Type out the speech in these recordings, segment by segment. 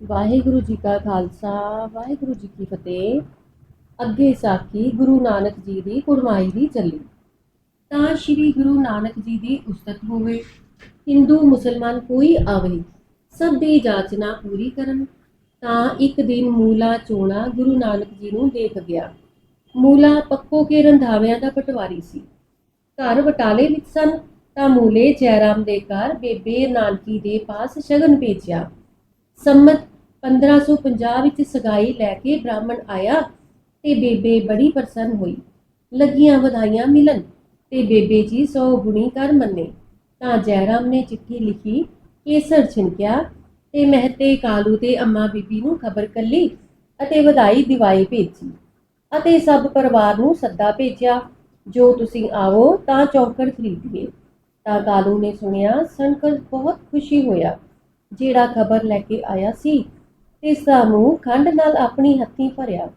ਵਾਹਿਗੁਰੂ ਜੀ ਕਾ ਖਾਲਸਾ, ਵਾਹਿਗੁਰੂ ਜੀ ਕੀ ਫਤਿਹ। ਅੱਗੇ ਸਾਖੀ ਗੁਰੂ ਨਾਨਕ ਜੀ ਦੀ ਕੁਰਮਾਈ ਦੀ ਚੱਲੀ। ਤਾਂ ਸ੍ਰੀ ਗੁਰੂ ਨਾਨਕ ਜੀ ਦੀ ਉਸਤਤ ਹੋਵੇ। ਹਿੰਦੂ, ਮੁਸਲਮਾਨ ਕੋਈ ਆਵੇ, ਸਭ ਦੀ ਜਾਚਨਾ ਪੂਰੀ ਕਰਨ। ਤਾਂ ਇੱਕ ਦਿਨ ਮੂਲਾ ਚੋਣਾ ਗੁਰੂ ਨਾਨਕ ਜੀ ਨੂੰ ਦੇਖ ਗਿਆ। ਮੂਲਾ ਪੱਕੋ ਕੇ ਰੰਧਾਵਿਆਂ ਦਾ ਪਟਵਾਰੀ ਸੀ। ਘਰ ਬਟਾਲੇ ਵਿੱਚ ਸਨ, ਤਾਂ ਮੂਲੇ ਜੈਰਾਮ ਦੇ ਘਰ ਬੇਬੇ ਨਾਨਕੀ ਦੇ ਪਾਸ ਸ਼ਗਨ ਭੇਜਿਆ। ਸੰਮਤ 1550 ਵਿੱਚ ਸਗਾਈ ਲੈ ਕੇ ਬ੍ਰਾਹਮਣ ਆਇਆ ਤੇ ਬੇਬੇ ਬੜੀ ਪ੍ਰਸੰਨ ਹੋਈ। ਲੱਗੀਆਂ ਵਧਾਈਆਂ ਮਿਲਣ ਤੇ ਬੇਬੇ ਜੀ ਸੌ ਗੁਣੀ ਕਰ ਮੰਨੇ। ਤਾਂ ਜੈਰਾਮ ਨੇ ਚਿੱਠੀ ਲਿਖੀ, ਕੇਸਰ ਛਿਨਕਿਆ ਤੇ ਮਹਤੇ ਕਾਲੂ ਤੇ ਅੰਮਾ ਬੀਬੀ ਨੂੰ ਖਬਰ ਕੱਲੀ ਅਤੇ ਵਧਾਈ ਦਿਵਾਈ ਭੇਜੀ ਅਤੇ ਸਭ ਪਰਿਵਾਰ ਨੂੰ ਸੱਦਾ ਭੇਜਿਆ, ਜੋ ਤੁਸੀਂ ਆਵੋ ਤਾਂ ਚੌਕੜ ਖਰੀਦੀਏ। ਤਾਂ ਕਾਲੂ ਨੇ ਸੁਣਿਆ ਸੁਣकर ਬਹੁਤ ਖੁਸ਼ੀ ਹੋਇਆ। ਜਿਹੜਾ ਖਬਰ ਲੈ ਕੇ ਆਇਆ ਸੀ ਤੇ ਸਾਨੂੰ ਖੰਡ ਨਾਲ ਆਪਣੀ ਹੱਥੀਂ ਭਰਿਆ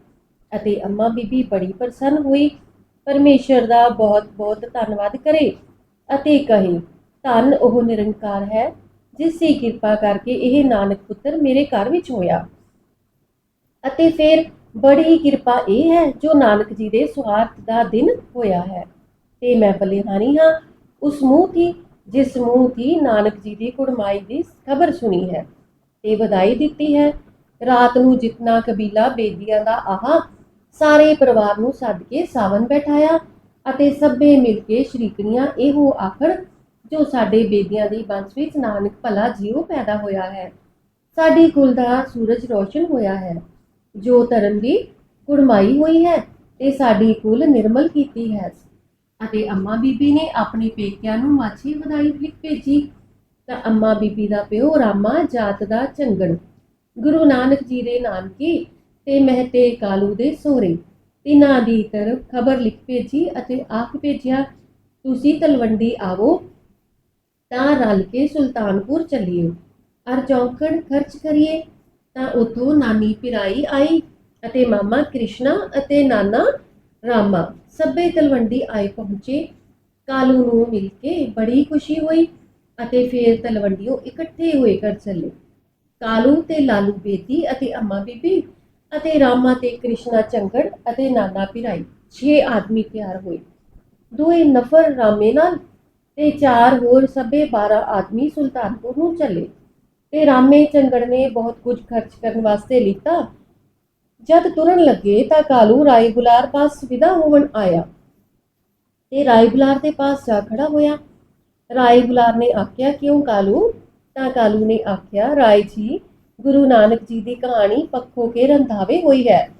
ਅਤੇ ਅੰਮਾ ਬੀਬੀ ਬੜੀ ਪ੍ਰਸੰਨ ਹੋਈ, ਪਰਮੇਸ਼ਰ ਦਾ ਬਹੁਤ ਬਹੁਤ ਧੰਨਵਾਦ ਕਰੇ ਅਤੇ ਕਹੇ, ਧੰਨ ਉਹ ਨਿਰੰਕਾਰ ਹੈ ਜਿਸ ਦੀ ਕਿਰਪਾ ਕਰਕੇ ਇਹ ਨਾਨਕ ਪੁੱਤਰ ਮੇਰੇ ਘਰ ਵਿੱਚ ਹੋਇਆ। ਅਤੇ ਫਿਰ ਬੜੀ ਕਿਰਪਾ ਇਹ ਹੈ ਜੋ ਨਾਨਕ ਜੀ ਦੇ ਸਵਾਰਥ ਦਾ ਦਿਨ ਹੋਇਆ ਹੈ। ਤੇ ਮੈਂ ਬਲਿਹਾਨੀ ਹਾਂ, ਉਸ ਮੂੰਹ ਥੀ ਜਿਸ ਮੂੰਹ ਥੀ ਨਾਨਕ ਜੀ ਦੀ ਕੁੜਮਾਈ ਦੀ ਖਬਰ ਸੁਣੀ ਹੈ, ਤੇ ਵਧਾਈ ਦਿੱਤੀ ਹੈ। ਰਾਤ ਨੂੰ ਜਿਤਨਾ ਕਬੀਲਾ ਬੇਦੀਆਂ ਦਾ ਆਹਾ ਸਾਰੇ ਪਰਿਵਾਰ ਨੂੰ ਸੱਦ ਕੇ ਸਾਵਨ ਬੈਠਾਇਆ ਅਤੇ ਸਭੇ ਮਿਲ ਕੇ ਸ਼੍ਰੀਕਣੀਆਂ ਇਹੋ ਆਖਣ, ਜੋ ਸਾਡੇ ਬੇਦੀਆਂ ਦੀ ਬੰਸ ਵਿੱਚ ਨਾਨਕ ਭਲਾ ਜੀਉ ਪੈਦਾ ਹੋਇਆ ਹੈ, ਸਾਡੀ ਕੁਲ ਦਾ ਸੂਰਜ ਰੋਸ਼ਨ ਹੋਇਆ ਹੈ। ਜੋ ਧਰਮ ਦੀ ਕੁੜਮਾਈ ਹੋਈ ਹੈ, ਤੇ ਸਾਡੀ ਕੁਲ ਨਿਰਮਲ ਕੀਤੀ ਹੈ। ਅਤੇ ਅੰਮਾ ਬੀਬੀ ਨੇ ਆਪਣੇ ਪੇਕਿਆਂ ਨੂੰ ਮਾਛੀ ਵਧਾਈ ਲਿਖ ਭੇਜੀ। ਤਾਂ ਅੰਮਾ ਬੀਬੀ ਦਾ ਪਿਓ ਰਾਮਾ ਜਾਤ ਦਾ ਚੰਗਣ। ਗੁਰੂ ਨਾਨਕ ਜੀ ਦੇ ਨਾਨਕੇ ਤੇ ਮਹਤੇ ਕਾਲੂ ਦੇ ਸੋਹਰੇ। ਤਿਨਾਂ ਦੀ ਤਰਫ ਖਬਰ ਲਿਖ ਭੇਜੀ ਅਤੇ ਆਖ ਭੇਜਿਆ, ਤੁਸੀਂ ਤਲਵੰਡੀ ਆਵੋ, ਤਾਂ ਰਲ ਕੇ ਸੁਲਤਾਨਪੁਰ ਚੱਲੀਏ। ਅਰ ਚੌਂਕੜ ਖਰਚ ਕਰੀਏ, ਤਾਂ ਉਥੋਂ ਨਾਨੀ ਪਿਰਾਈ ਆਈ ਅਤੇ ਮਾਮਾ ਕ੍ਰਿਸ਼ਨਾ ਅਤੇ ਨਾਨਾ ਰਾਮਾ ਸਭੇ ਤਲਵੰਡੀ ਆਏ ਪਹੁੰਚੇ। ਕਾਲੂ ਨੂੰ ਮਿਲ ਕੇ ਬੜੀ ਖੁਸ਼ੀ ਹੋਈ ਅਤੇ ਫਿਰ ਤਲਵੰਡੀਓ ਇਕੱਠੇ ਹੋਏ ਕਰ ਚੱਲੇ। ਕਾਲੂ ਤੇ ਲਾਲੂ ਬੇਦੀ ਅਤੇ ਅੰਮਾ ਬੀਬੀ ਅਤੇ ਰਾਮਾ ਤੇ ਕ੍ਰਿਸ਼ਨਾ ਚੰਗੜ ਅਤੇ ਨਾਨਾ ਪਿਰਾਈ 6 ਆਦਮੀ ਤਿਆਰ ਹੋਏ। ਦੋਏ ਨਫਰ ਰਾਮੇ ਨਾਲ ਤੇ ਚਾਰ ਹੋਰ ਸਭੇ 12 ਆਦਮੀ ਸੁਲਤਾਨਪੁਰ ਨੂੰ ਚੱਲੇ। ਤੇ ਰਾਮੇ ਚੰਗੜ ਨੇ ਬਹੁਤ ਕੁਝ ਖਰਚ ਕਰਨ ਵਾਸਤੇ ਲਿੱਤਾ ਜਦ ਤੁਰਨ ਲੱਗੇ ਤਾਂ ਕਾਲੂ ਰਾਏ ਗੁਲਾਰ ਪਾਸ ਵਿਦਾ ਹੋਣ ਆਇਆ। ਤੇ ਰਾਏ ਗੁਲਾਰ ਦੇ ਪਾਸ ਜਾ ਖੜਾ ਹੋਇਆ। ਰਾਏ ਗੁਲਾਰ ਨੇ ਆਖਿਆ, ਕਿਉਂ ਕਾਲੂ? ਤਾਂ ਕਾਲੂ ਨੇ ਆਖਿਆ, ਰਾਏ ਜੀ, ਗੁਰੂ ਨਾਨਕ ਜੀ ਦੀ ਕਹਾਣੀ ਪੱਖੋ ਕੇ ਰੰਧਾਵੇ ਹੋਈ ਹੈ।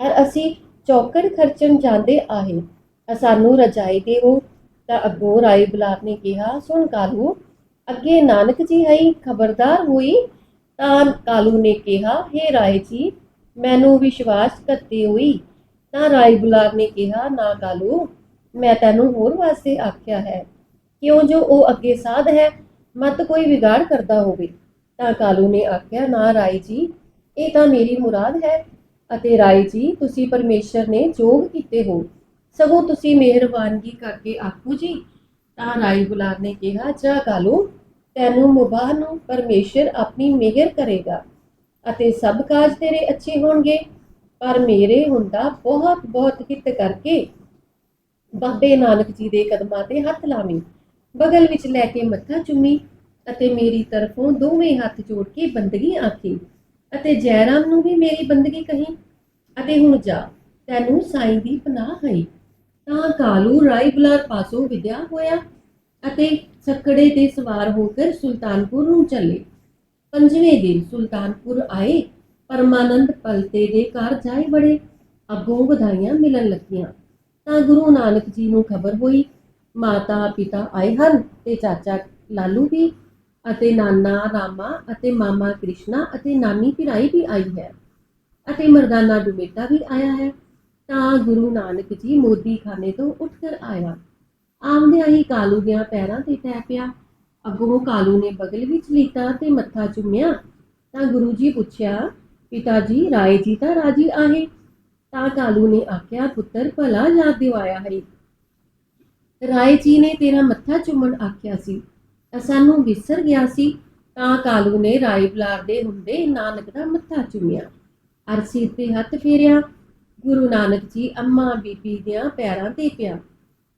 ਔਰ ਅਸੀਂ ਚੌਕੜ ਖਰਚਣ ਜਾਂਦੇ ਆਹੇ। ਸਾਨੂੰ ਰਜਾਈ ਦੇਵੋ ਤਾਂ ਅੱਗੋਂ ਰਾਏ ਬੁਲਾਰ ਨੇ ਕਿਹਾ, ਸੁਣ ਕਾਲੂ, ਅੱਗੇ ਨਾਨਕ ਜੀ ਹੈ ਖਬਰਦਾਰ ਹੋਈ। ਤਾਂ ਕਾਲੂ ਨੇ ਕਿਹਾ हे ਰਾਏ ਜੀ ਮੈਨੂੰ ਵਿਸ਼ਵਾਸ ਕਰਤੀ ਹੋਈ ਤਾਂ ਰਾਏ ਬੁਲਾਰ ਨੇ ਕਿਹਾ, ਨਾ ਕਾਲੂ, ਮੈਂ ਤੈਨੂੰ ਹੋਰ ਵਾਸਤੇ ਆਖਿਆ ਹੈ। ਕਿਉਂ ਜੋ ਉਹ ਅੱਗੇ ਸਾਧ ਹੈ, ਮਤ ਕੋਈ ਵਿਗਾੜ ਕਰਦਾ ਹੋਵੇ। ਤਾਂ ਕਾਲੂ ਨੇ ਆਖਿਆ, ਨਾ ਰਾਏ ਜੀ, ਇਹ ਤਾਂ ਮੇਰੀ ਮੁਰਾਦ ਹੈ। ਅਤੇ ਰਾਏ ਜੀ, ਤੁਸੀਂ ਪਰਮੇਸ਼ਰ ਨੇ ਜੋਗ ਕੀਤੇ ਹੋ। ਸਗੋਂ ਤੁਸੀਂ ਮਿਹਰਬਾਨਗੀ ਕਰਕੇ ਆਖੋ ਜੀ। ਤਾਂ ਰਾਈ ਗੁਲਾਰ ਨੇ ਕਿਹਾ, ਜਾ ਕਾਲੂ, ਤੈਨੂੰ ਮੁਬਾਹ ਨੂੰ ਪਰਮੇਸ਼ਰ ਆਪਣੀ ਮਿਹਰ ਕਰੇਗਾ। ਅਤੇ ਸਭ ਕਾਜ ਤੇਰੇ ਅੱਛੇ ਹੋਣਗੇ। ਪਰ ਮੇਰੇ ਹੁੰਦਾ ਬਹੁਤ ਬਹੁਤ ਹਿੱਤ ਕਰਕੇ ਬਾਬੇ ਨਾਨਕ ਜੀ ਦੇ ਕਦਮਾਂ ਤੇ ਹੱਥ ਲਾਵੀਂ, ਬਗਲ ਵਿੱਚ ਲੈ ਕੇ ਮੱਥਾ ਚੁੰਮੀ ਅਤੇ ਮੇਰੀ ਤਰਫੋਂ ਦੋਵੇਂ ਹੱਥ ਜੋੜ ਕੇ ਬੰਦਗੀ ਆਖੀ ਅਤੇ ਜੈਰਾਮ ਨੂੰ ਵੀ ਮੇਰੀ ਬੰਦਗੀ ਕਹੀ, ਅਤੇ ਹੁਣ ਜਾ, ਤੈਨੂੰ ਸਾਈਂ ਦੀ ਪਨਾਹ ਹੈ ਤਾਂ ਕਾਲੂ ਰਾਈ ਬੁਲਾਰ ਪਾਸੋਂ ਵਿਦਿਆ ਹੋਇਆ ਅਤੇ ਸੱਕੜੇ ਤੇ ਸਵਾਰ ਹੋ ਕੇ ਸੁਲਤਾਨਪੁਰ ਨੂੰ ਚੱਲੇ। ਪੰਜਵੇਂ ਦਿਨ ਸੁਲਤਾਨਪੁਰ ਆਏ, ਪਰਮਾਨੰਦ ਪਲਤੇ ਦੇ ਘਰ ਜਾਏ ਬੜੇ ਅੱਗੋਂ ਵਧਾਈਆਂ ਮਿਲਣ ਲੱਗੀਆਂ। ਤਾਂ ਗੁਰੂ ਨਾਨਕ ਜੀ ਨੂੰ ਖਬਰ ਹੋਈ, ਮਾਤਾ ਪਿਤਾ ਆਏ ਹਨ ਤੇ ਚਾਚਾ ਲਾਲੂ ਵੀ ਅਤੇ ਨਾਨਾ ਰਾਮਾ ਅਤੇ ਮਾਮਾ ਕ੍ਰਿਸ਼ਨਾ ਅਤੇ ਨਾਨੀ ਪਿਰਾਈ ਵੀ ਆਈ ਹੈ ਅਤੇ ਮਰਦਾਨਾ ਡੁਮੇਟਾ ਵੀ ਆਇਆ ਹੈ। ਤਾਂ ਗੁਰੂ ਨਾਨਕ ਜੀ ਮੋਦੀ ਖਾਨੇ ਤੋਂ ਉੱਠ ਕਰ ਆਇਆ। ਆਮਦਿਆਂ ਹੀ ਕਾਲੂ ਦੀਆਂ ਪੈਰਾਂ ਤੇ ਟੈ ਪਿਆ। ਅੱਗੋਂ ਕਾਲੂ ਨੇ ਬਗਲ ਵਿੱਚ ਲੀਤਾ ਤੇ ਮੱਥਾ ਚੁੰਮਿਆ, ਤਾਂ ਗੁਰੂ ਜੀ ਪੁੱਛਿਆ ਪਿਤਾ ਜੀ ਰਾਏ ਜੀ ਤਾਂ ਰਾਜੀ ਆਹੇ? ਤਾਂ ਕਾਲੂ ਨੇ ਆਖਿਆ, ਪੁੱਤਰ, ਭਲਾ ਯਾਦ ਦਿਵਾਇਆ ਹੈ। ਰਾਏ ਜੀ ਨੇ ਤੇਰਾ ਮੱਥਾ ਚੁੰਮਣ ਆਖਿਆ ਸੀ, ਤਾਂ ਸਾਨੂੰ ਵਿਸਰ ਗਿਆ ਸੀ, ਤਾਂ ਕਾਲੂ ਨੇ ਰਾਏ ਬਲਾਰ ਦੇ ਹੁੰਦੇ ਨਾਨਕ ਦਾ ਮੱਥਾ ਚੁੰਮਿਆ। ਅਰਸੀ ਤੇ ਹੱਥ ਫੇਰਿਆ, ਗੁਰੂ ਨਾਨਕ ਜੀ ਅੰਮਾ ਬੀਬੀ ਦੀਆਂ ਪੈਰਾਂ ਤੇ ਪਿਆ,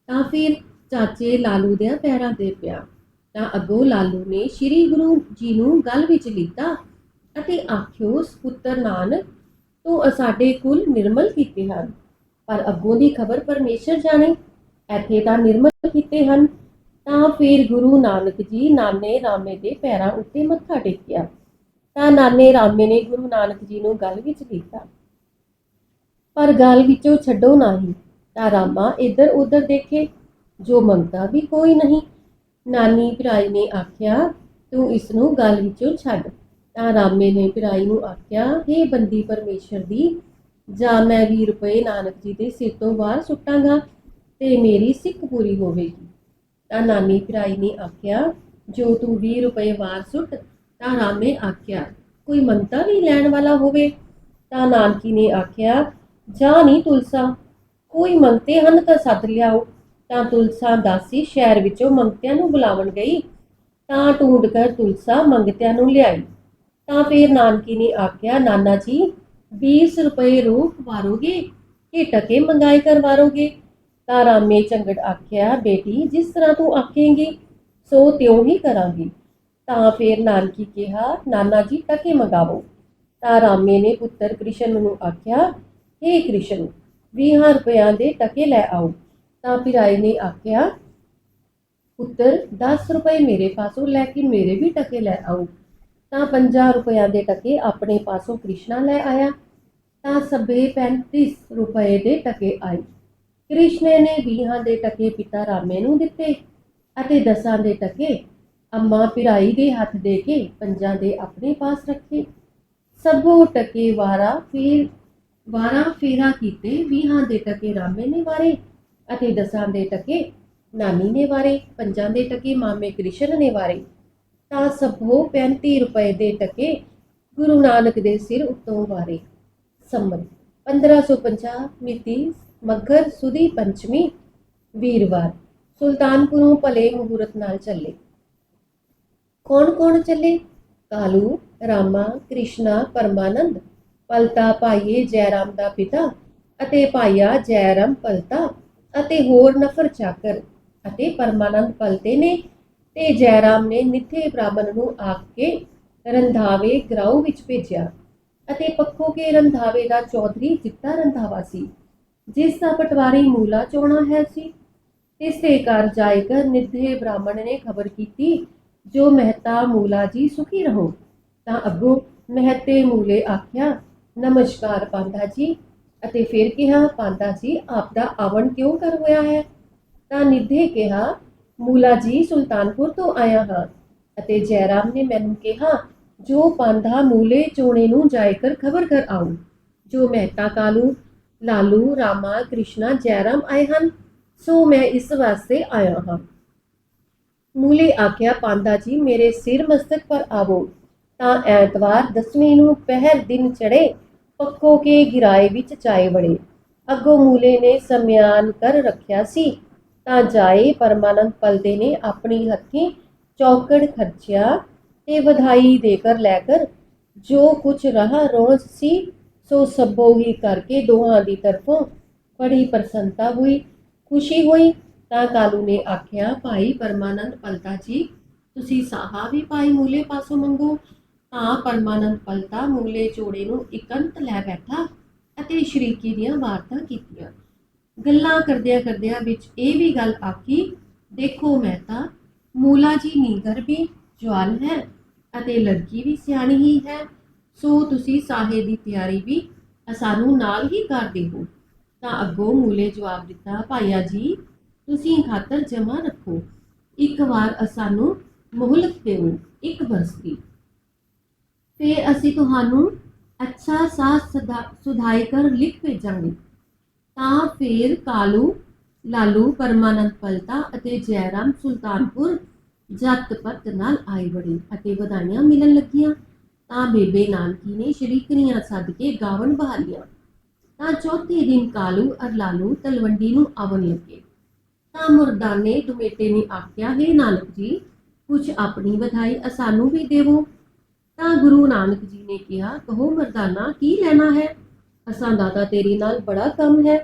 ਤਾਂ ਫਿਰ ਚਾਚੇ ਲਾਲੂ ਦੇ ਪੈਰਾਂ ਤੇ ਪਿਆ। ਤਾਂ ਅੱਗੋਂ ਲਾਲੂ ਨੇ ਸ੍ਰੀ ਗੁਰੂ ਜੀ ਨੂੰ ਗਲ ਵਿੱਚ ਲਿੱਤਾ ਅਤੇ ਆਖਿਓ ਪੁੱਤਰ ਨਾਨਕ, ਤੂੰ ਸਾਡੇ ਕੁਲ ਨਿਰਮਲ ਕੀਤੇ ਹਨ, ਪਰ ਅੱਗੋਂ ਦੀ ਖਬਰ ਪਰਮੇਸ਼ਰ ਜਾਣੇ। ਇੱਥੇ ਤਾਂ ਨਿਰਮਲ ਕੀਤੇ ਹਨ। ਤਾਂ ਫਿਰ ਗੁਰੂ ਨਾਨਕ ਜੀ ਨਾਨੇ ਰਾਮੇ ਦੇ ਪੈਰਾਂ ਉੱਤੇ ਮੱਥਾ ਟੇਕਿਆ। ਤਾਂ ਨਾਨੇ ਰਾਮੇ ਨੇ ਗੁਰੂ ਨਾਨਕ ਜੀ ਨੂੰ ਗੱਲ ਵਿੱਚ ਲਿੱਤਾ। ਪਰ ਗੱਲ ਵਿੱਚੋਂ ਛੱਡੋ ਨਹੀਂ, ਤਾਂ ਰਾਮਾ ਇੱਧਰ ਉੱਧਰ ਦੇਖੇ, ਜੋ ਮੰਗਦਾ ਵੀ ਕੋਈ ਨਹੀਂ। ਨਾਨੀ ਭਰਾਈ ਨੇ ਆਖਿਆ, ਤੂੰ ਇਸ ਨੂੰ ਗਲ ਵਿੱਚੋਂ ਛੱਡ। ਤਾਂ ਰਾਮੇ ਨੇ ਭਰਾਈ ਨੂੰ ਆਖਿਆ हे ਬੰਦੀ ਪਰਮੇਸ਼ਰ ਦੀ, ਜਾਂ ਮੈਂ 20 ਰੁਪਏ ਨਾਨਕ ਜੀ ਦੇ ਸਿਰ ਤੋਂ ਬਾਹਰ ਸੁੱਟਾਂਗਾ ਤੇ ਮੇਰੀ ਸਿੱਖ ਪੂਰੀ ਹੋਵੇਗੀ? ਤਾਂ ਨਾਨੀ ਭਰਾਈ ਨੇ ਆਖਿਆ, ਜੋ ਤੂੰ 20 ਰੁਪਏ ਵਾਰ ਸੁੱਟ, ਤਾਂ ਰਾਮੇ ਆਖਿਆ, ਕੋਈ ਮੰਤਾ ਵੀ ਲੈਣ ਵਾਲਾ ਹੋਵੇ? ਤਾਂ ਨਾਨਕੀ ਨੇ ਆਖਿਆ, ਜਾ ਨਹੀਂ ਤੁਲਸਾ, ਕੋਈ ਮੰਗਤੇ ਹਨ ਤਾਂ ਸੱਦ ਲਿਆਓ। ਤਾਂ ਤੁਲਸਾ ਦਾਸੀ ਸ਼ਹਿਰ ਵਿੱਚੋਂ ਮੰਗਤਿਆਂ ਨੂੰ ਬੁਲਾਵਣ ਗਈ, ਤਾਂ ਢੂੰਡ ਕਰ ਤੁਲਸਾ ਮੰਗਤਿਆਂ ਨੂੰ ਲਿਆਈ। ਤਾਂ ਫਿਰ ਨਾਨਕੀ ਨੇ ਆਖਿਆ, ਨਾਨਾ ਜੀ 20 ਰੁਪਏ ਰੂਪ ਵਾਰੋਗੇ ਕਿ ਟਕੇ ਮੰਗਾਈ ਕਰ ਵਾਰੋਗੇ ਤਾਂ ਰਾਮੇ ਚੰਗੜ ਆਖਿਆ, ਬੇਟੀ, ਜਿਸ ਤਰ੍ਹਾਂ ਤੂੰ ਆਖੇਂਗੀ, ਸੋ ਤਿਉਂ ਹੀ ਕਰਾਂਗੀ। ਤਾਂ ਫਿਰ ਨਾਨਕੀ ਕਿਹਾ, ਨਾਨਾ ਜੀ, ਟਕੇ ਮੰਗਾਵੋ। ਤਾਂ ਰਾਮੇ ਨੇ ਪੁੱਤਰ ਕ੍ਰਿਸ਼ਨ ਨੂੰ ਆਖਿਆ हे ਕ੍ਰਿਸ਼ਨ 20 ਰੁਪਇਆਂ ਦੇ ਟਕੇ ਲੈ ਆਓ। ਤਾਂ ਪਿਰਾਈ ਨੇ ਆਖਿਆ, ਪੁੱਤਰ 10 ਰੁਪਏ ਮੇਰੇ ਪਾਸੋਂ ਲੈ ਕੇ ਮੇਰੇ ਵੀ ਟਕੇ ਲੈ ਆਓ। ਤਾਂ 50 ਰੁਪਇਆਂ ਦੇ ਟਕੇ ਆਪਣੇ ਪਾਸੋਂ ਕ੍ਰਿਸ਼ਨਾ ਲੈ ਆਇਆ। ਤਾਂ ਸਭੇ 35 ਰੁਪਏ ਦੇ ਟਕੇ ਆਏ। ਕ੍ਰਿਸ਼ਨੇ ਨੇ 20 ਦੇ ਟਕੇ ਪਿਤਾ ਰਾਮੇ ਨੂੰ ਦਿੱਤੇ ਅਤੇ ਦਸਾਂ ਦੇ ਟਕੇ ਅੰਮਾ ਪਿਰਾਈ ਦੇ ਹੱਥ ਦੇ ਕੇ ਪੰਜਾਂ ਦੇ ਆਪਣੇ ਪਾਸ ਰੱਖੇ। ਸਭੋ ਟਕੇ ਵਾਰਾ ਫੇਰ, ਵਾਰਾ ਫੇਰਾ ਕੀਤੇ 20 ਦੇ ਟਕੇ ਰਾਮੇ ਨੇ ਵਾਰੇ। ਅਤੇ ਦਸਾਂ ਦੇ ਟਕੇ ਨਾਨੀ ਨੇ ਵਾਰੇ, ਪੰਜਾਂ ਦੇ ਟਕੇ ਮਾਮੇ ਕ੍ਰਿਸ਼ਨ ਨੇ ਵਾਰੇ। ਤਾਂ ਸਭੋ 35 ਰੁਪਏ ਦੇ ਟਕੇ ਗੁਰੂ ਨਾਨਕ ਦੇ ਸਿਰ ਉੱਤੋਂ ਵਾਰੇ। ਸੰਮਤ 1550 ਮਿਤੀ ਮੱਘਰ ਸੁਦੀ ਪੰਚਮੀ, ਵੀਰਵਾਰ, ਸੁਲਤਾਨਪੁਰੋਂ ਭਲੇ ਮੁਹੂਰਤ ਨਾਲ ਚੱਲੇ। ਕੌਣ ਕੌਣ ਚੱਲੇ? ਕਾਲੂ, ਰਾਮਾ, ਕ੍ਰਿਸ਼ਨਾ, ਪਰਮਾਨੰਦ, ਪਲਤਾ ਭਾਈਏ ਜੈਰਾਮ ਦਾ ਪਿਤਾ ਅਤੇ ਭਾਈਆ ਜੈਰਾਮ ਪਲਤਾ। ਅਤੇ ਹੋਰ ਨਫਰ ਚਾਕਰ ਅਤੇ ਪਰਮਾਨੰਦ ਪਲਤੇ ਨੇ ਤੇ ਜੈਰਾਮ ਨੇ ਨਿੱਥੇ ਬ੍ਰਾਹਮਣ ਨੂੰ ਆਖ ਕੇ ਰੰਧਾਵੇ ਗਰਾਉ ਵਿੱਚ ਭੇਜਿਆ ਅਤੇ ਪੱਖੋ ਕੇ ਰੰਧਾਵੇ ਦਾ ਚੌਧਰੀ ਜਿੱਤਾ ਰੰਧਾਵਾ ਸੀ, ਜਿਸ ਦਾ ਪਟਵਾਰੀ ਮੂਲਾ ਚੋਣਾ ਹੈ ਸੀ। ਇਸ ਦੇ ਘਰ ਜਾਇਕਰ ਨਿੱਧੇ ਬ੍ਰਾਹਮਣ ਨੇ ਖਬਰ ਕੀਤੀ, ਜੋ ਮਹਿਤਾ ਮੂਲਾ ਜੀ ਸੁਖੀ ਰਹੋ, ਤਾਂ ਅੱਗੋਂ ਮਹਿਤੇ ਮੂਲੇ ਆਖਿਆ, ਨਮਸਕਾਰ ਪਾਂਦਾ ਜੀ। ਅਤੇ ਫਿਰ ਕਿਹਾ ਪਾਂਦਾ ਜੀ, ਆਪ ਦਾ ਆਵਣ ਕਿਉਂ ਕਰ ਹੋਇਆ ਹੈ? ਤਾਂ ਨਿੱਧੇ ਕਿਹਾ, ਮੂਲਾ ਜੀ, ਸੁਲਤਾਨਪੁਰ ਤੋਂ ਆਇਆ ਹਾਂ ਅਤੇ ਜੈਰਾਮ ਨੇ ਮੈਨੂੰ ਕਿਹਾ, ਜੋ ਪਾਂਧਾ ਮੂਲੇ ਚੋਣੇ ਨੂੰ ਜਾਇ ਖਬਰ ਕਰ ਆਉ। ਜੋ ਮਹਿਤਾ ਕਾਲੂ, ਲਾਲੂ, ਰਾਮਾ, ਕ੍ਰਿਸ਼ਨਾ, ਜੈਰਾਮ ਆਏ ਹਨ, ਸੋ ਮੈਂ ਇਸ ਵਾਸਤੇ ਆਇਆ ਹਾਂ। ਮੂਲੇ ਆਖਿਆ, ਪਾਂਧਾ ਜੀ, ਮੇਰੇ ਸਿਰ ਮਸਤਕ ਪਰ ਆਵੋ। ਤਾਂ ਐਤਵਾਰ ਦਸਵੀਂ ਨੂੰ ਪਹਿਰ ਦਿਨ ਚੜੇ ਪੱਕੋ ਕੇ ਗਿਰਾਏ ਵਿੱਚ ਚਾਏ ਵੜੇ। ਅੱਗੋਂ ਮੂਲੇ ਨੇ ਸਮਿਆਨ ਕਰ ਰੱਖਿਆ ਸੀ। ਤਾਂ ਜਾਏ ਪਰਮਾਨੰਦ ਪਲਦੇ ਨੇ ਆਪਣੀ ਹੱਥੀਂ ਚੌਕੜ ਖਰਚਿਆ ਤੇ ਵਧਾਈ ਦੇ ਕਰ ਲੈ ਕਰ ਜੋ ਕੁਛ ਰਹਾ ਰੋਜ਼ ਸੀ, ਸੋ ਸਭੋ ਹੀ ਕਰਕੇ ਦੋਹਾਂ ਦੀ ਤਰਫੋਂ ਬੜੀ ਪ੍ਰਸੰਨਤਾ ਹੋਈ, ਖੁਸ਼ੀ ਹੋਈ। ਤਾਂ ਕਾਲੂ ਨੇ ਆਖਿਆ, ਭਾਈ ਪਰਮਾਨੰਦ ਪਲਤਾ ਜੀ, ਤੁਸੀਂ ਸਾਹਾ ਵੀ ਭਾਈ ਮੂਲੇ ਪਾਸੋਂ ਮੰਗੋ ਤਾਂ ਪਰਮਾਨੰਦ ਪਲਤਾ ਮੂਲੇ ਚੋੜੇ ਨੂੰ ਇਕੰਤ ਲੈ ਬੈਠਾ ਅਤੇ ਸ਼ਰੀਕੀ ਦੀਆਂ ਵਾਰਤਾਂ ਕੀਤੀਆਂ। ਗੱਲਾਂ ਕਰਦਿਆਂ ਕਰਦਿਆਂ ਵਿੱਚ ਇਹ ਵੀ ਗੱਲ ਆਖੀ, ਦੇਖੋ ਮੈਂ ਤਾਂ, ਮੂਲਾ ਜੀ ਨੀਗਰ ਵੀ ਜਵਾਨ ਹੈ ਅਤੇ ਲੜਕੀ ਵੀ ਸਿਆਣੀ ਹੀ ਹੈ, ਸੋ ਤੁਸੀਂ ਸਾਹੇ ਦੀ ਤਿਆਰੀ ਵੀ ਸਾਨੂੰ ਨਾਲ ਹੀ ਕਰ ਦਿਓ। ਤਾਂ ਅੱਗੋਂ ਮੂਲੇ ਜਵਾਬ ਦਿੱਤਾ, ਭਾਈਆ ਜੀ, ਤੁਸੀਂ ਖਾਤਰ ਜਮਾ ਰੱਖੋ। ਇੱਕ ਵਾਰ ਸਾਨੂੰ ਮੁਹਲਤ ਦਿਓ, ਇੱਕ ਬਰਸ ਦੀ ਫਿਰ ਅਸੀਂ ਤੁਹਾਨੂੰ ਅੱਛਾ ਸਾ ਸੁਧਾਈ ਕਰ ਲਿਖ ਭੇਜਾਂਗੇ। ਤਾਂ ਫਿਰ ਕਾਲੂ, ਲਾਲੂ, ਪਰਮਾਨੰਦ ਪਲਤਾ ਅਤੇ ਜੈਰਾਮ ਸੁਲਤਾਨਪੁਰ ਜੱਤ ਨਾਲ ਆਏ ਬੜੇ ਅਤੇ ਵਧਾਈਆਂ ਮਿਲਣ ਲੱਗੀਆਂ। ਤਾਂ ਬੇਬੇ ਨਾਨਕੀ ਨੇ ਸ਼ਰੀਕਣੀਆਂ ਸੱਦ ਕੇ ਗਾਵਣ ਬਹਾਲੀਆਂ। ਤਾਂ ਚੌਥੇ ਦਿਨ ਕਾਲੂ ਅਰ ਲਾਲੂ ਤਲਵੰਡੀ ਨੂੰ ਆਵਣ ਲੱਗੇ। ਤਾਂ ਮੁਰਦਾਨੇ ਟਮੇਟੇ ਨੇ ਆਖਿਆ, ਹੈ ਨਾਨਕ ਜੀ ਕੁਝ ਆਪਣੀ ਵਧਾਈ ਸਾਨੂੰ ਵੀ ਦੇਵੋ। ਤਾਂ ਗੁਰੂ ਨਾਨਕ ਜੀ ਨੇ ਕਿਹਾ, ਕਹੋ ਮਰਦਾਨਾ, ਕੀ ਲੈਣਾ ਹੈ? ਅਸਾਂ ਦਾਦਾ ਤੇਰੇ ਨਾਲ ਬੜਾ ਕੰਮ ਹੈ।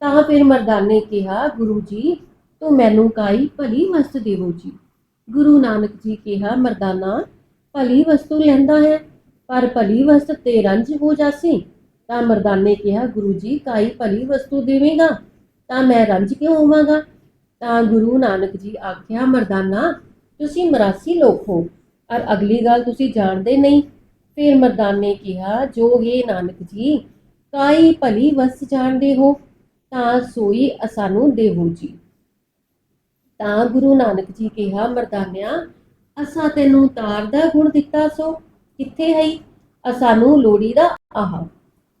ਤਾਂ ਫਿਰ ਮਰਦਾਨੇ ਕਿਹਾ, ਗੁਰੂ ਜੀ, ਤੂੰ ਮੈਨੂੰ ਕਾਈ ਭਲੀ ਵਸਤ ਦੇਵੋ ਜੀ? ਗੁਰੂ ਨਾਨਕ ਜੀ ਕਿਹਾ, ਮਰਦਾਨਾ, ਭਲੀ ਵਸਤੂ ਲੈਂਦਾ ਹੈ, ਪਰ ਭਲੀ ਵਸਤ ਤੇ ਰੰਜ ਹੋ ਜਾਸੀ? ਤਾਂ ਮਰਦਾਨੇ ਕਿਹਾ, ਗੁਰੂ ਜੀ ਕਾਈ ਭਲੀ ਵਸਤੂ ਦੇਵੇਂਗਾ? ਤਾਂ ਮੈਂ ਰੰਜ ਕਿਉਂ ਹੋਵਾਂਗਾ? ਤਾਂ ਗੁਰੂ ਨਾਨਕ ਜੀ ਆਖਿਆ, ਮਰਦਾਨਾ, ਤੁਸੀਂ ਮਰਾਸੀ ਲੋਕ ਹੋ ਪਰ ਅਗਲੀ ਗੱਲ ਤੁਸੀਂ ਜਾਣਦੇ ਨਹੀਂ। ਫਿਰ ਮਰਦਾਨੇ ਕਿਹਾ, ਜੋ ਇਹ ਨਾਨਕ ਜੀ ਕਾਈ ਭਲੀ ਵਸ ਜਾਣਦੇ ਹੋ, ਤਾਂ ਸੋਈ ਅਸਾਨੂੰ ਦੇਵੋ ਜੀ। ਤਾਂ ਗੁਰੂ ਨਾਨਕ ਜੀ ਕਿਹਾ, ਮਰਦਾਨਿਆ, ਅਸਾਂ ਤੈਨੂੰ ਤਾਰ ਦਾ ਗੁਣ ਦਿੱਤਾ ਸੋ, ਕਿੱਥੇ ਹੈ ਅਸਾਨੂੰ ਲੋੜੀ ਦਾ ਆਹ।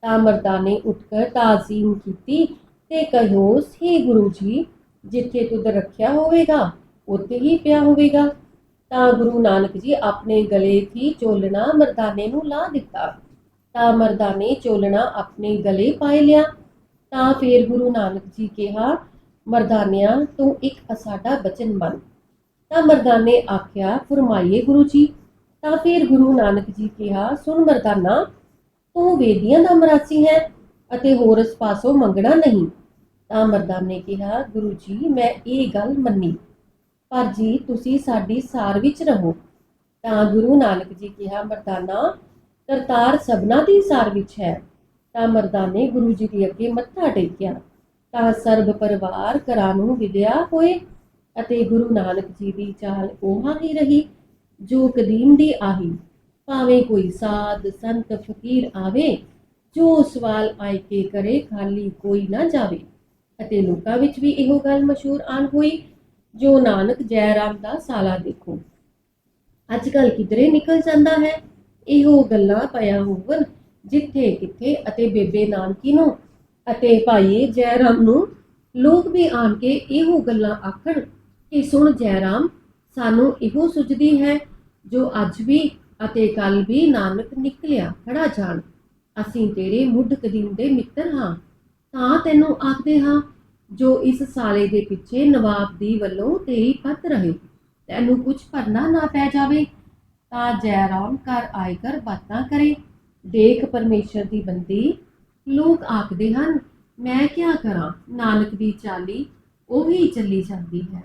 ਤਾਂ ਮਰਦਾਨੇ ਉੱਠ ਕਰ ਤਾਜ਼ੀਮ ਕੀਤੀ ਤੇ ਕਹਿਓ ਸੇ ਗੁਰੂ ਜੀ, ਜਿੱਥੇ ਤੁਧ ਰੱਖਿਆ ਹੋਵੇਗਾ, ਉੱਥੇ ਹੀ ਪਿਆ ਹੋਵੇਗਾ। ਤਾਂ ਗੁਰੂ ਨਾਨਕ ਜੀ ਆਪਣੇ ਗਲੇ ਥੀ ਚੋਲਣਾ ਮਰਦਾਨੇ ਨੂੰ ਲਾ ਦਿੱਤਾ। ਤਾਂ ਮਰਦਾਨੇ ਚੋਲਣਾ ਆਪਣੇ ਗਲੇ ਪਾਇ ਲਿਆ। ਤਾਂ ਫਿਰ ਗੁਰੂ ਨਾਨਕ ਜੀ ਕਿਹਾ, ਮਰਦਾਨਿਆਂ, ਤੂੰ ਇੱਕ ਸਾਡਾ ਬਚਨ ਮੰਨ। ਤਾਂ ਮਰਦਾਨੇ ਆਖਿਆ, ਫਰਮਾਈਏ ਗੁਰੂ ਜੀ। ਤਾਂ ਫਿਰ ਗੁਰੂ ਨਾਨਕ ਜੀ ਕਿਹਾ, ਸੁਣ ਮਰਦਾਨਾ, ਤੂੰ ਵੇਦੀਆਂ ਦਾ ਮਰਾਸੀ ਹੈ ਅਤੇ ਹੋਰ ਇਸ ਪਾਸੋਂ ਮੰਗਣਾ ਨਹੀਂ। ਤਾਂ ਮਰਦਾਨੇ ਕਿਹਾ, ਗੁਰੂ ਜੀ, ਮੈਂ ਇਹ ਗੱਲ ਮੰਨੀ। ਪਰ ਜੀ ਤੁਸੀਂ ਸਾਡੀ ਸਾਰ ਵਿੱਚ ਰਹੋ। ਤਾਂ ਗੁਰੂ ਨਾਨਕ ਜੀ ਕਿਹਾ, ਮਰਦਾਨਾ, ਕਰਤਾਰ ਸਭਨਾ ਦੀ ਸਾਰ ਵਿੱਚ ਹੈ। ਤਾਂ ਮਰਦਾਨੇ ਗੁਰੂ ਜੀ ਦੇ ਅੱਗੇ ਮੱਥਾ ਟੇਕਿਆ। ਤਾਂ ਸਰਬ ਪਰਿਵਾਰ ਘਰਾਂ ਨੂੰ ਵਿਦਿਆ ਹੋਏ ਅਤੇ ਗੁਰੂ ਨਾਨਕ ਜੀ ਦੀ ਚਾਲ ਉਹਾਂ ਹੀ ਰਹੀ। ਜੋ ਕਦੀਮ ਦੀ ਆਹੀ, ਭਾਵੇਂ ਕੋਈ ਸਾਧ, ਸੰਤ, ਫਕੀਰ ਆਵੇ, ਜੋ ਸਵਾਲ ਆਏ ਕੇ ਕਰੇ, ਖਾਲੀ ਕੋਈ ਨਾ ਜਾਵੇ। ਅਤੇ ਲੋਕਾਂ ਵਿੱਚ ਵੀ ਇਹੋ ਗੱਲ ਮਸ਼ਹੂਰ ਆਨ ਹੋਈ ਜੋ ਨਾਨਕ ਜੈ ਰਾਮ ਦਾ ਸਾਲਾ ਦੇਖੋ। ਅੱਜ ਕੱਲ ਕਿਧਰੇ ਨਿਕਲ ਜਾਂਦਾ ਹੈ? ਇਹੋ ਗੱਲਾਂ ਪਿਆ ਹੋਵਨ ਜਿੱਥੇ ਕਿੱਥੇ ਅਤੇ ਬੇਬੇ ਨਾਨਕੀ ਨੂੰ ਅਤੇ ਭਾਈ ਜੈ ਰਾਮ ਨੂੰ। ਲੋਕ ਵੀ ਆਣ ਕੇ ਇਹੋ ਗੱਲਾਂ ਆਖਣ ਕਿ ਸੁਣ ਜੈ ਰਾਮ ਸਾਨੂੰ ਇਹੋ ਸੁਝਦੀ ਹੈ ਜੋ ਅੱਜ ਵੀ ਅਤੇ ਕੱਲ ਵੀ ਨਾਨਕ ਨਿਕਲਿਆ ਖੜਾ ਜਾਣ। ਅਸੀਂ ਤੇਰੇ ਮੁੱਢ ਕਦੀਮ ਦੇ ਮਿੱਤਰ ਹਾਂ, ਤਾਂ ਤੈਨੂੰ ਆਖਦੇ ਹਾਂ ਜੋ ਇਸ ਸਾਲੇ ਦੇ ਪਿੱਛੇ ਨਵਾਬ ਦੀ ਵੱਲੋਂ ਤੇਰੀ ਪਤ ਰਹੇ। ਤੈਨੂੰ ਕੁਝ ਭਰਨਾ ਨਾ ਪੈ ਜਾਵੇ, ਤਾਂ ਜੈ ਰਾਮ ਘਰ ਆਏ ਕਰ ਬਾਤਾਂ ਕਰੇ। ਦੇਖ ਪਰਮੇਸ਼ਰ ਦੀ ਬੰਦੀ, ਲੋਕ ਆਖਦੇ ਹਨ, ਮੈਂ ਕੀ ਕਰਾਂ? ਨਾਨਕ ਦੀ ਚਾਲੀ, ਉਹੀ ਚੱਲੀ ਜਾਂਦੀ ਹੈ।